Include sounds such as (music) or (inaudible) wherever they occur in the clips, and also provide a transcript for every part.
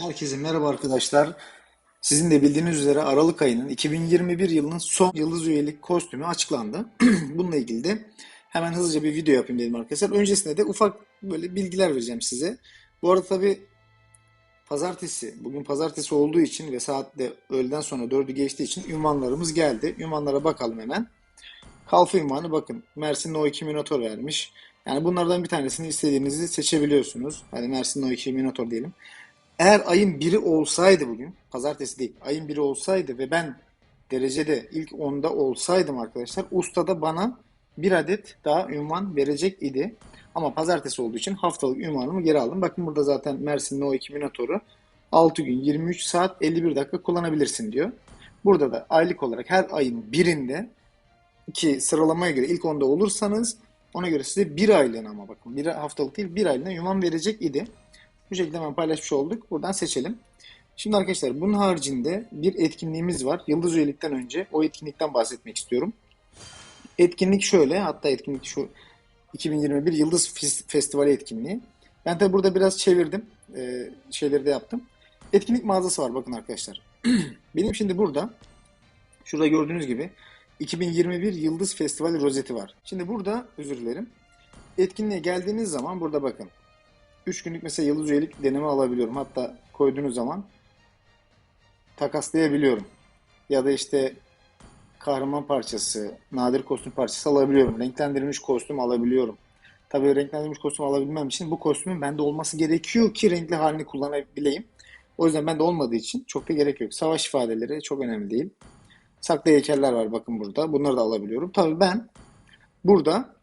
Herkese merhaba arkadaşlar. Sizin de bildiğiniz üzere Aralık ayının 2021 yılının son yıldız üyelik kostümü açıklandı. (clears throat) Bununla ilgili de hemen hızlıca bir video yapayım dedim arkadaşlar. Öncesinde de ufak böyle bilgiler vereceğim size. Bu arada tabii pazartesi, bugün pazartesi olduğu için ve saat de öğleden sonra 4'ü geçtiği için ünvanlarımız geldi. Ünvanlara bakalım hemen. Kalfa ünvanı bakın Mersin No 2 Minotaur vermiş. Yani bunlardan bir tanesini istediğinizi seçebiliyorsunuz. Hadi Mersin No 2 Minotaur diyelim. Eğer ayın biri olsaydı bugün, pazartesi değil, ayın biri olsaydı ve ben derecede ilk 10'da olsaydım arkadaşlar, ustada bana bir adet daha ünvan verecek idi. Ama pazartesi olduğu için haftalık ünvanımı geri aldım. Bakın burada zaten Mersin No 2 Minotaur'u 6 gün 23 saat 51 dakika kullanabilirsin diyor. Burada da aylık olarak her ayın birinde ki sıralamaya göre ilk 10'da olursanız ona göre size bir aylığına ama bakın bir haftalık değil bir aylığına ünvan verecek idi. Bu şekilde hemen paylaşmış olduk. Buradan seçelim. Şimdi arkadaşlar bunun haricinde bir etkinliğimiz var. Yıldız üyelikten önce o etkinlikten bahsetmek istiyorum. Etkinlik şöyle hatta etkinlik şu 2021 Yıldız Festivali etkinliği. Ben tabi burada biraz çevirdim. Ee, şeyleri de yaptım. Etkinlik mağazası var bakın arkadaşlar. (clears throat) Benim şimdi burada şurada gördüğünüz gibi 2021 Yıldız Festivali rozeti var. Şimdi burada özür dilerim. Etkinliğe geldiğiniz zaman burada bakın. 3 günlük mesela yıldız üyelik deneme alabiliyorum. Hatta koyduğunuz zaman takaslayabiliyorum. Ya da işte kahraman parçası, nadir kostüm parçası alabiliyorum. Renklendirilmiş kostüm alabiliyorum. Tabii renklendirilmiş kostüm alabilmem için bu kostümün bende olması gerekiyor ki renkli halini kullanabileyim. O yüzden bende olmadığı için çok da gerek yok. Savaş ifadeleri çok önemli değil. Saklı heykeller var bakın burada. Bunları da alabiliyorum. Tabii ben burada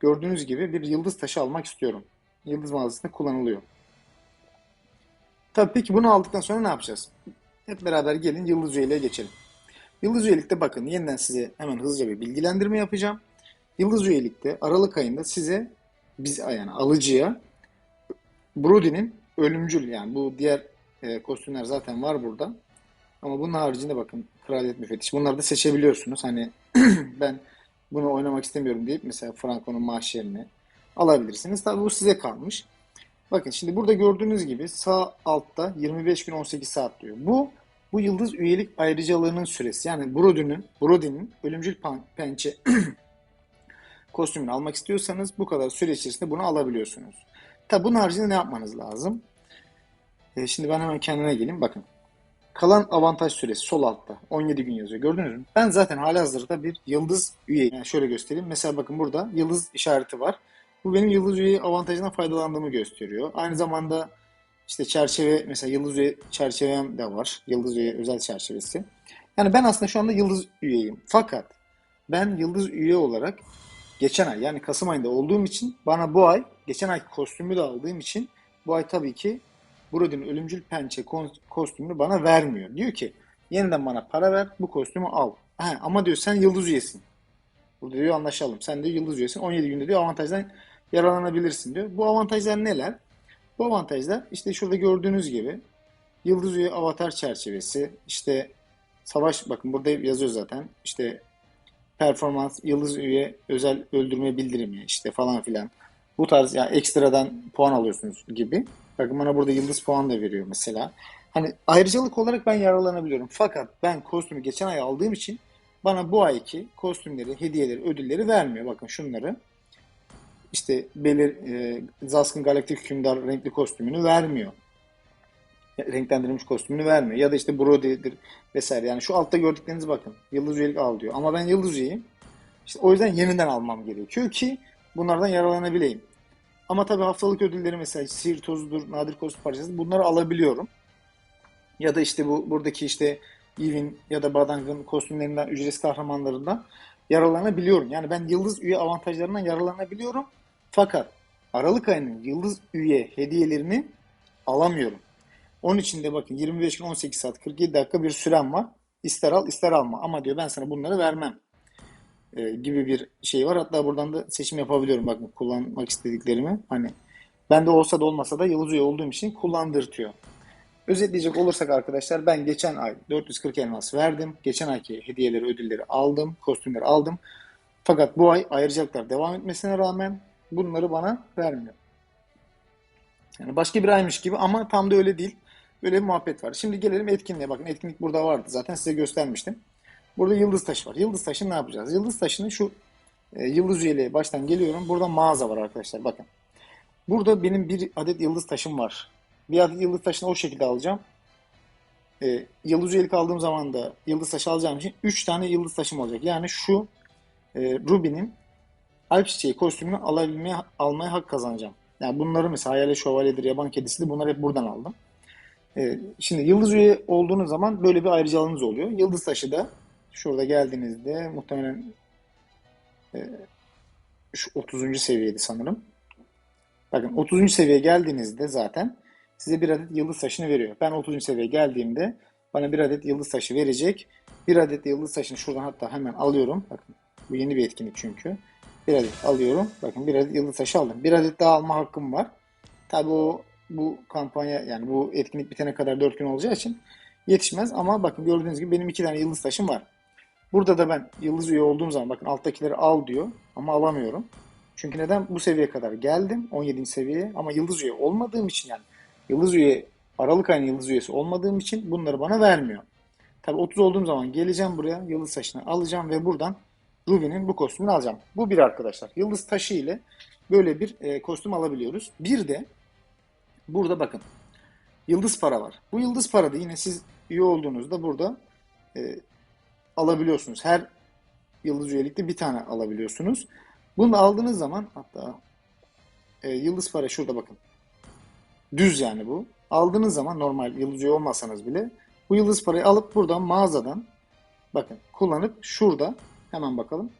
gördüğünüz gibi bir yıldız taşı almak istiyorum. Yıldız mağazasında kullanılıyor. Tabii peki bunu aldıktan sonra ne yapacağız? Hep beraber gelin yıldız üyeliğe geçelim. Yıldız üyelikte bakın yeniden size hemen hızlıca bir bilgilendirme yapacağım. Yıldız üyelikte Aralık ayında size biz yani alıcıya Brody'nin ölümcül yani bu diğer e, kostümler zaten var burada. Ama bunun haricinde bakın kraliyet müfettiş. Bunları da seçebiliyorsunuz. Hani (clears throat) ben bunu oynamak istemiyorum deyip mesela Franco'nun mahşerini alabilirsiniz. Tabii bu size kalmış. Bakın şimdi burada gördüğünüz gibi sağ altta 25 gün 18 saat diyor. Bu bu yıldız üyelik ayrıcalığının süresi. Yani Brody'nin Brody'nin ölümcül pençe (clears throat) kostümünü almak istiyorsanız bu kadar süre içerisinde bunu alabiliyorsunuz. Tabi bunun haricinde ne yapmanız lazım? E, şimdi ben hemen kendine geleyim. Bakın. Kalan avantaj süresi sol altta 17 gün yazıyor. Gördünüz mü? Ben zaten halihazırda bir yıldız üyeyim. Yani şöyle göstereyim. Mesela bakın burada yıldız işareti var. Bu benim yıldız üye avantajından faydalandığımı gösteriyor. Aynı zamanda işte çerçeve mesela yıldız üye çerçevem de var. Yıldız üye özel çerçevesi. Yani ben aslında şu anda yıldız üyeyim. Fakat ben yıldız üye olarak geçen ay yani Kasım ayında olduğum için bana bu ay geçen ay kostümü de aldığım için bu ay tabii ki Brody'nin ölümcül pençe kostümünü bana vermiyor. Diyor ki yeniden bana para ver bu kostümü al. Ha, ama diyor sen yıldız üyesin. Burada diyor anlaşalım. Sen de yıldız üyesin. 17 günde diyor avantajdan yararlanabilirsin diyor. Bu avantajlar neler? Bu avantajlar işte şurada gördüğünüz gibi yıldız üye avatar çerçevesi, işte savaş bakın burada yazıyor zaten. İşte performans, yıldız üye özel öldürme bildirimi işte falan filan. Bu tarz yani ekstradan puan alıyorsunuz gibi. Bakın bana burada yıldız puan da veriyor mesela. Hani ayrıcalık olarak ben yararlanabiliyorum. Fakat ben kostümü geçen ay aldığım için bana bu ayki kostümleri, hediyeleri, ödülleri vermiyor. Bakın şunları. İşte belir e, Zask'ın Galaktik Hükümdar renkli kostümünü vermiyor. Renklendirilmiş kostümünü vermiyor. Ya da işte Brody'dir vesaire. Yani şu altta gördükleriniz bakın. Yıldız üyelik al diyor. Ama ben yıldız üyeyim. İşte o yüzden yeniden almam gerekiyor ki bunlardan yararlanabileyim. Ama tabii haftalık ödülleri mesela sihir tozudur, nadir kostüm parçası bunları alabiliyorum. Ya da işte bu buradaki işte Eve'in ya da Badang'ın kostümlerinden, ücretsiz kahramanlarından yararlanabiliyorum. Yani ben yıldız üye avantajlarından yararlanabiliyorum. Fakat Aralık ayının yıldız üye hediyelerini alamıyorum. Onun için de bakın 25 gün 18 saat 47 dakika bir sürem var. İster al ister alma ama diyor ben sana bunları vermem e, gibi bir şey var. Hatta buradan da seçim yapabiliyorum bakın kullanmak istediklerimi. Hani ben de olsa da olmasa da yıldız üye olduğum için kullandırtıyor. Özetleyecek olursak arkadaşlar ben geçen ay 440 elmas verdim. Geçen ayki hediyeleri, ödülleri aldım, kostümleri aldım. Fakat bu ay ayrıcalıklar devam etmesine rağmen bunları bana vermiyor. Yani başka bir aymış gibi ama tam da öyle değil. Böyle bir muhabbet var. Şimdi gelelim etkinliğe. Bakın etkinlik burada vardı. Zaten size göstermiştim. Burada yıldız taşı var. Yıldız taşını ne yapacağız? Yıldız taşını şu e, yıldız üyeliğe baştan geliyorum. Burada mağaza var arkadaşlar. Bakın. Burada benim bir adet yıldız taşım var. Bir adet yıldız taşını o şekilde alacağım. E, yıldız üyelik aldığım zaman da yıldız taşı alacağım için 3 tane yıldız taşım olacak. Yani şu e, Ruby'nin Alp Çiçeği kostümünü alabilmeye, almaya hak kazanacağım. Yani bunları mesela Hayalet Şövalyedir, Yaban Kedisi'dir bunları hep buradan aldım. Ee, şimdi yıldız üye olduğunuz zaman böyle bir ayrıcalığınız oluyor. Yıldız taşı da şurada geldiğinizde muhtemelen e, şu 30. seviyeydi sanırım. Bakın 30. seviyeye geldiğinizde zaten size bir adet yıldız taşını veriyor. Ben 30. seviyeye geldiğimde bana bir adet yıldız taşı verecek. Bir adet yıldız taşını şuradan hatta hemen alıyorum. Bakın bu yeni bir etkinlik çünkü. Bir adet alıyorum. Bakın bir adet yıldız taşı aldım. Bir adet daha alma hakkım var. Tabii o bu kampanya yani bu etkinlik bitene kadar 4 gün olacağı için yetişmez. Ama bakın gördüğünüz gibi benim iki tane yıldız taşım var. Burada da ben yıldız üye olduğum zaman bakın alttakileri al diyor ama alamıyorum. Çünkü neden? Bu seviyeye kadar geldim 17. seviyeye ama yıldız üye olmadığım için yani yıldız üye Aralık ayının yıldız üyesi olmadığım için bunları bana vermiyor. Tabii 30 olduğum zaman geleceğim buraya yıldız taşını alacağım ve buradan Ruby'nin bu kostümünü alacağım. Bu bir arkadaşlar. Yıldız taşı ile böyle bir e, kostüm alabiliyoruz. Bir de burada bakın yıldız para var. Bu yıldız para da yine siz üye olduğunuzda burada e, alabiliyorsunuz. Her yıldız üyelikte bir tane alabiliyorsunuz. Bunu aldığınız zaman hatta e, yıldız para şurada bakın. Düz yani bu. Aldığınız zaman normal yıldız üye olmasanız bile bu yıldız parayı alıp buradan mağazadan bakın kullanıp şurada hemen bakalım.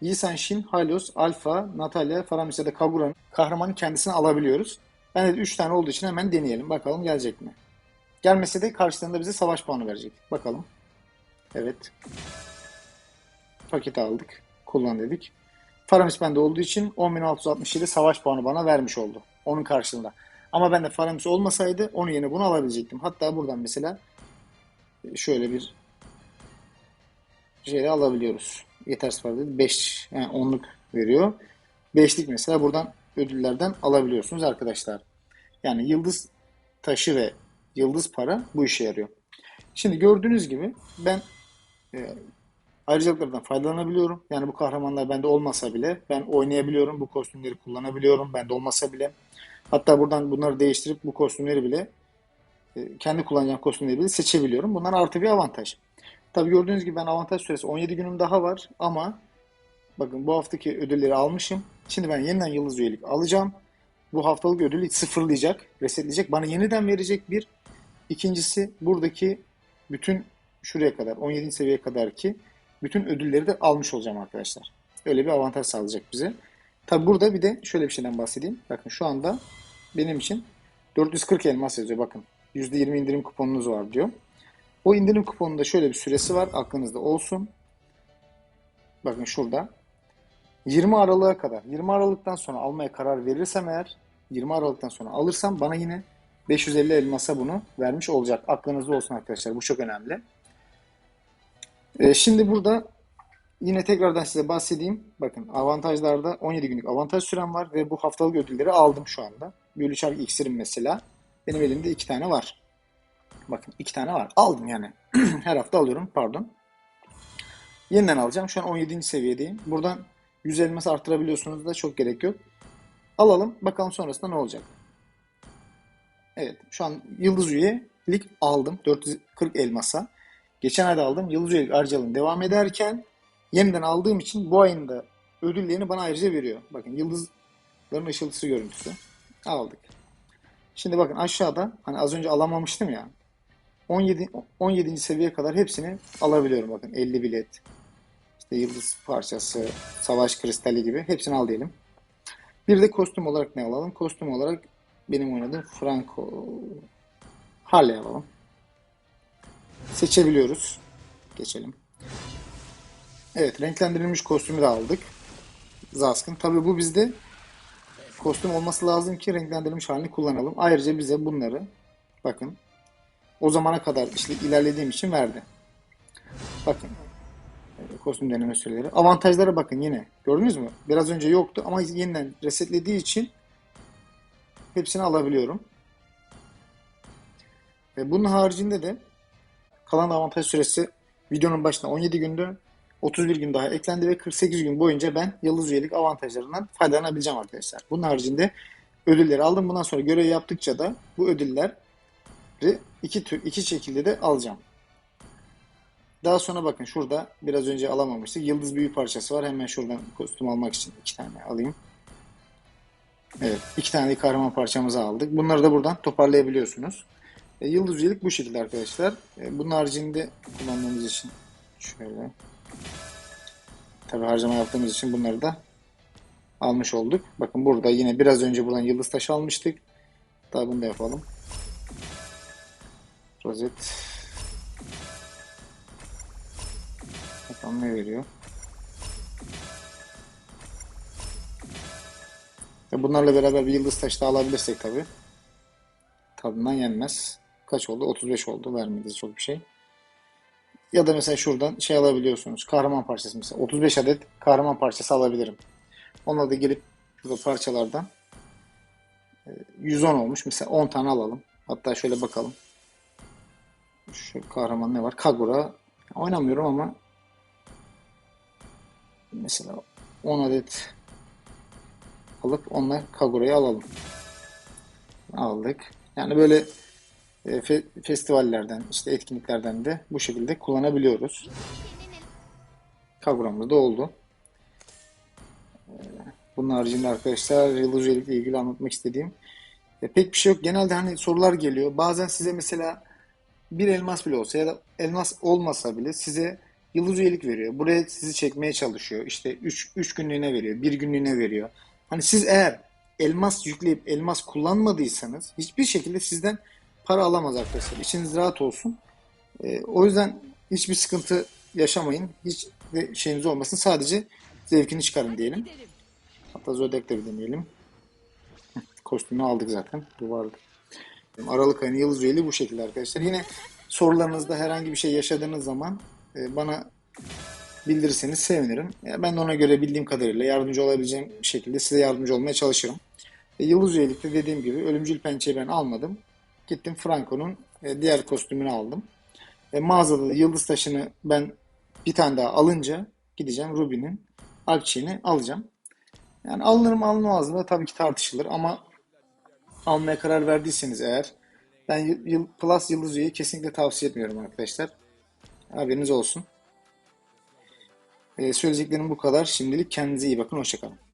Yi Shin, Halios, Alfa, Natalya, Faramis ya da Kagura'nın kahramanın kendisini alabiliyoruz. Ben de 3 tane olduğu için hemen deneyelim. Bakalım gelecek mi? Gelmese de karşılığında bize savaş puanı verecek. Bakalım. Evet. Paket aldık. Kullan dedik. Faramis bende olduğu için 10.667 savaş puanı bana vermiş oldu. Onun karşılığında. Ama ben de Faramis olmasaydı onun yerine bunu alabilecektim. Hatta buradan mesela şöyle bir şeyle alabiliyoruz. Yetersiz para değil. 5 yani 10'luk veriyor. 5'lik mesela buradan ödüllerden alabiliyorsunuz arkadaşlar. Yani yıldız taşı ve yıldız para bu işe yarıyor. Şimdi gördüğünüz gibi ben e, ayrıcalıklardan faydalanabiliyorum. Yani bu kahramanlar bende olmasa bile ben oynayabiliyorum. Bu kostümleri kullanabiliyorum. Bende olmasa bile. Hatta buradan bunları değiştirip bu kostümleri bile e, kendi kullanacağım kostümleri bile seçebiliyorum. Bunlar artı bir avantaj. Tabii gördüğünüz gibi ben avantaj süresi 17 günüm daha var ama bakın bu haftaki ödülleri almışım. Şimdi ben yeniden yıldız üyelik alacağım. Bu haftalık ödülü sıfırlayacak, resetleyecek. Bana yeniden verecek bir. İkincisi buradaki bütün şuraya kadar 17. seviyeye kadar ki bütün ödülleri de almış olacağım arkadaşlar. Öyle bir avantaj sağlayacak bize. Tabi burada bir de şöyle bir şeyden bahsedeyim. Bakın şu anda benim için 440 elmas yazıyor. Bakın %20 indirim kuponunuz var diyor. O indirim kuponunda şöyle bir süresi var. Aklınızda olsun. Bakın şurada. 20 Aralık'a kadar. 20 Aralık'tan sonra almaya karar verirsem eğer 20 Aralık'tan sonra alırsam bana yine 550 elmasa bunu vermiş olacak. Aklınızda olsun arkadaşlar. Bu çok önemli. Ee, şimdi burada yine tekrardan size bahsedeyim. Bakın avantajlarda 17 günlük avantaj sürem var ve bu haftalık ödülleri aldım şu anda. Büyülü çark iksirim mesela. Benim elimde iki tane var. Bakın iki tane var. Aldım yani. (clears throat) Her hafta alıyorum. Pardon. Yeniden alacağım. Şu an 17. seviyedeyim. Buradan 100 elmas arttırabiliyorsunuz da çok gerek yok. Alalım. Bakalım sonrasında ne olacak. Evet. Şu an yıldız üyelik aldım. 440 elmasa. Geçen ayda aldım. Yıldız üyelik harcalığım devam ederken yeniden aldığım için bu ayın da ödüllerini bana ayrıca veriyor. Bakın yıldızların ışıltısı görüntüsü. Aldık. Şimdi bakın aşağıda hani az önce alamamıştım ya. 17 17. seviyeye kadar hepsini alabiliyorum bakın 50 bilet. İşte yıldız parçası, savaş kristali gibi hepsini al diyelim. Bir de kostüm olarak ne alalım? Kostüm olarak benim oynadığım Franco Harley alalım. Seçebiliyoruz. Geçelim. Evet renklendirilmiş kostümü de aldık. Zaskın. Tabii bu bizde kostüm olması lazım ki renklendirilmiş halini kullanalım. Ayrıca bize bunları bakın o zamana kadar işte ilerlediğim için verdi. Bakın kostüm deneme süreleri. Avantajlara bakın yine. Gördünüz mü? Biraz önce yoktu ama yeniden resetlediği için hepsini alabiliyorum. Ve bunun haricinde de kalan avantaj süresi videonun başında 17 gündü. 31 gün daha eklendi ve 48 gün boyunca ben yıldız üyelik avantajlarından faydalanabileceğim arkadaşlar. Bunun haricinde ödülleri aldım. Bundan sonra görev yaptıkça da bu ödülleri iki tür iki şekilde de alacağım. Daha sonra bakın şurada biraz önce alamamıştık. Yıldız büyü parçası var. Hemen şuradan kostüm almak için iki tane alayım. Evet, iki tane kahraman parçamızı aldık. Bunları da buradan toparlayabiliyorsunuz. E, yıldız üyelik bu şekilde arkadaşlar. E, bunun haricinde kullanmamız için şöyle tabi harcama yaptığımız için bunları da almış olduk. Bakın burada yine biraz önce buradan yıldız taşı almıştık. Daha bunu da yapalım. Rozet. Bakalım ne veriyor. Ve bunlarla beraber bir yıldız taşı da alabilirsek tabi. Tadından yenmez. Kaç oldu? 35 oldu. Vermedi çok bir şey. Ya da mesela şuradan şey alabiliyorsunuz. Kahraman parçası mesela. 35 adet kahraman parçası alabilirim. Onunla da gelip burada parçalardan 110 olmuş. Mesela 10 tane alalım. Hatta şöyle bakalım. Şu kahraman ne var? Kagura. Oynamıyorum ama mesela 10 adet alıp onunla Kagura'yı alalım. Aldık. Yani böyle e, fe, festivallerden, işte etkinliklerden de bu şekilde kullanabiliyoruz. Kagura'mız da oldu. E, bunun haricinde arkadaşlar yıldız üyelikle ilgili anlatmak istediğim e, pek bir şey yok. Genelde hani sorular geliyor. Bazen size mesela bir elmas bile olsa ya da elmas olmasa bile size yıldız üyelik veriyor. Buraya sizi çekmeye çalışıyor. İşte 3 3 günlüğüne veriyor, 1 günlüğüne veriyor. Hani siz eğer elmas yükleyip elmas kullanmadıysanız hiçbir şekilde sizden para alamaz arkadaşlar. İçiniz rahat olsun. E, o yüzden hiçbir sıkıntı yaşamayın. Hiç de şeyiniz olmasın. Sadece zevkini çıkarın diyelim. Hatta Zodiac'ta bir deneyelim. Kostümü aldık zaten. Bu vardı. Aralık ayının yıldız üyeliği bu şekilde arkadaşlar. Yine sorularınızda herhangi bir şey yaşadığınız zaman e, bana bildirirseniz sevinirim. Ya ben de ona göre bildiğim kadarıyla yardımcı olabileceğim şekilde size yardımcı olmaya çalışırım. E, yıldız üyelikte dediğim gibi ölümcül pençeyi ben almadım. Gittim Franco'nun e, diğer kostümünü aldım. E, mağazada yıldız taşını ben bir tane daha alınca gideceğim Ruby'nin Archie'ni alacağım. Yani alınır mı alınmaz mı tabii ki tartışılır ama almaya karar verdiyseniz eğer ben yıl, Plus Yıldız Üye'yi kesinlikle tavsiye etmiyorum arkadaşlar. Haberiniz olsun. Ee, söyleyeceklerim bu kadar. Şimdilik kendinize iyi bakın. Hoşçakalın.